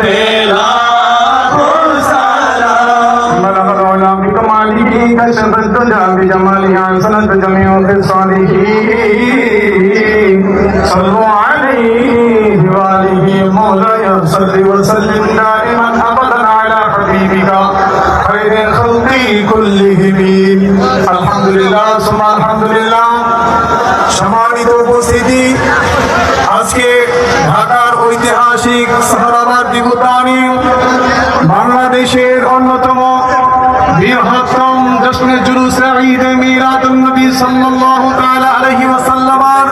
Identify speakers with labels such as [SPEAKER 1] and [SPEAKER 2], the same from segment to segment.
[SPEAKER 1] পেলা
[SPEAKER 2] بلغ العلا بكماله كشف الدجى بجماله حسنت جميع خصاله صلوا عليه وآله مولاي صل وسلم دائما أبدا على حبيبك خير الخلق كلهم الحمد لله ثم الحمد لله সম্মানিত উপস্থিতি আজকে ঢাকার ঐতিহাসিক সাহারাবাদ দিবুদানি বাংলাদেশের অন্যতম বৃহত্তম জশ্নে জুলুস ঈদ মিলাদুন নবী সাল্লাল্লাহু তাআলা আলাইহি ওয়াসাল্লামার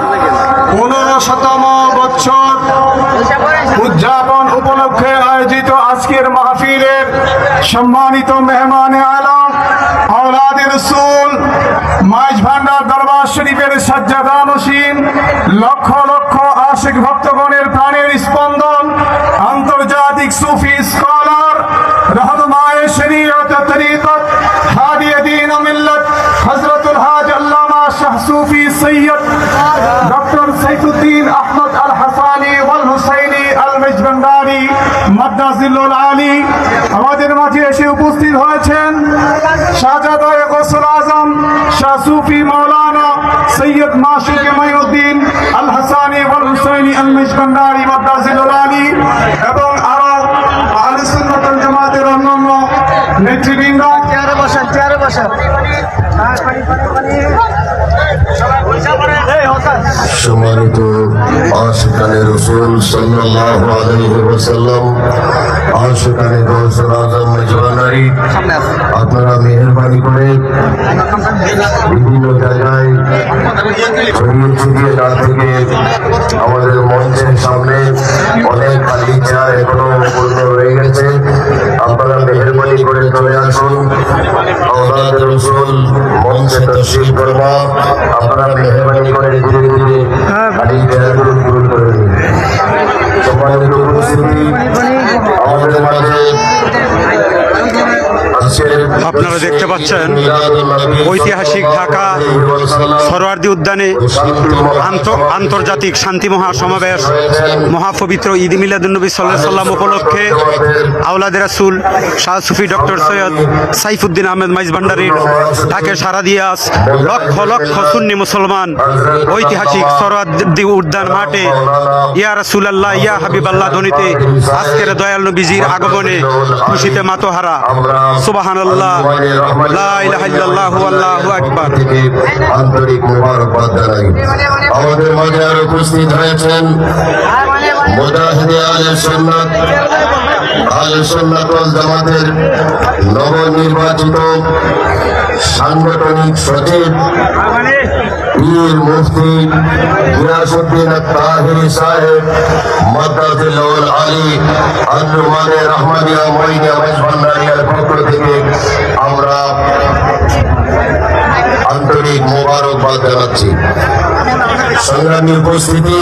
[SPEAKER 2] 15শতম বছর উদযাপন উপলক্ষে আয়োজিত আজকের মাহফিলের সম্মানিত মেহমানে আলম আওলাদের রসুল, মাইজ ভান্ডার দরবার শরীফের সাজ্জাদা নসীন লক্ষ লক্ষ আশিক ভক্তগণের প্রাণের সাইফুদ্দিন আহমদ আল হাসানি ওয়াল হুসাইনি আল মেজবান্ডারি মাদ্রাজিল্লুল আলী আমাদের মাঝে এসে উপস্থিত হয়েছেন শাহজাদায় গোসল আজম, শাহ সুফি মৌলানা সৈয়দ মাসুক মঈনুদ্দিন আল হাসানি ওয়াল হুসাইনি আল মেজবান্ডারি মাদ্রাজিল্লুল আলী এবং আরও আহলে সুন্নাত ওয়াল জামাতের অন্যান্য নেতৃবৃন্দ।
[SPEAKER 3] চেয়ারে বসেন চেয়ারে বসেন।
[SPEAKER 4] সম্মানিত আশিকানে রসুল সাল্লাল্লাহু আলাইহি ওয়াসাল্লাম, আশিকানে গৌসুল আজম মেজবানারি আপনারা মেহরবানি করে বিভিন্ন জায়গায় ছড়িয়ে ছিটিয়ে না থেকে আমাদের মঞ্চের সামনে অনেক খালি চেয়ার এখনও পূর্ণ রয়ে গেছে। আপনারা মেহরবানি করে চলে আসুন। আওলাদ রসুল তশরিফ করবা আপনারা মেহরবানি করে ধীরে
[SPEAKER 5] আপনারা দেখতে পাচ্ছেন, ঐতিহাসিক ঢাকা, সরোয়ার্দী উদ্যানে আন্ত- আন্তর্জাতিক শান্তি মহাসমাবেশ মহাপবিত্র ঈদ মিলাদুন্নবী সাল্লাহ সাল্লাম উপলক্ষে আওলাদ রাসুল শাহ সুফি ডক্টর সৈয়দ সাইফুদ্দিন আহমেদ মাইজ ভান্ডারির ডাকে সারা দিয়ে আজ লক্ষ লক্ষ সুন্নি মুসলমান ঐতিহাসিক সরোয়ার্দী উদ্যান মাঠে ইয়া রাসুল আল্লাহ ইয়া হাবিব আল্লাহ ধ্বনিতে আজকের দয়াল নবীজির আগমনে খুশিতে মাতোহারা। সুবাহান আল্লাহ লা ইলাহা ইল্লাল্লাহু আল্লাহু আকবার।
[SPEAKER 4] আন্তরিক মোবারকবাদ জানাই আমাদের মাঝে আর উপস্থিত হয়েছেন মুজাহিদে আলে সুন্নাত আলে সুন্নাত ওয়াল জামাতের নবনির্বাচিত সাংগঠনিক সচিব পীর মুফতি গিয়াসউদ্দিন তাহিরি সাহেব মাদ্রাসুল আলী আঞ্জুমানে রহমানিয়া মঈনিয়া মেজবান্ডারিয়ার পক্ষ থেকে আমরা আন্তরিক মোবারকবাদ জানাচ্ছি। সংগ্রামী উপস্থিতি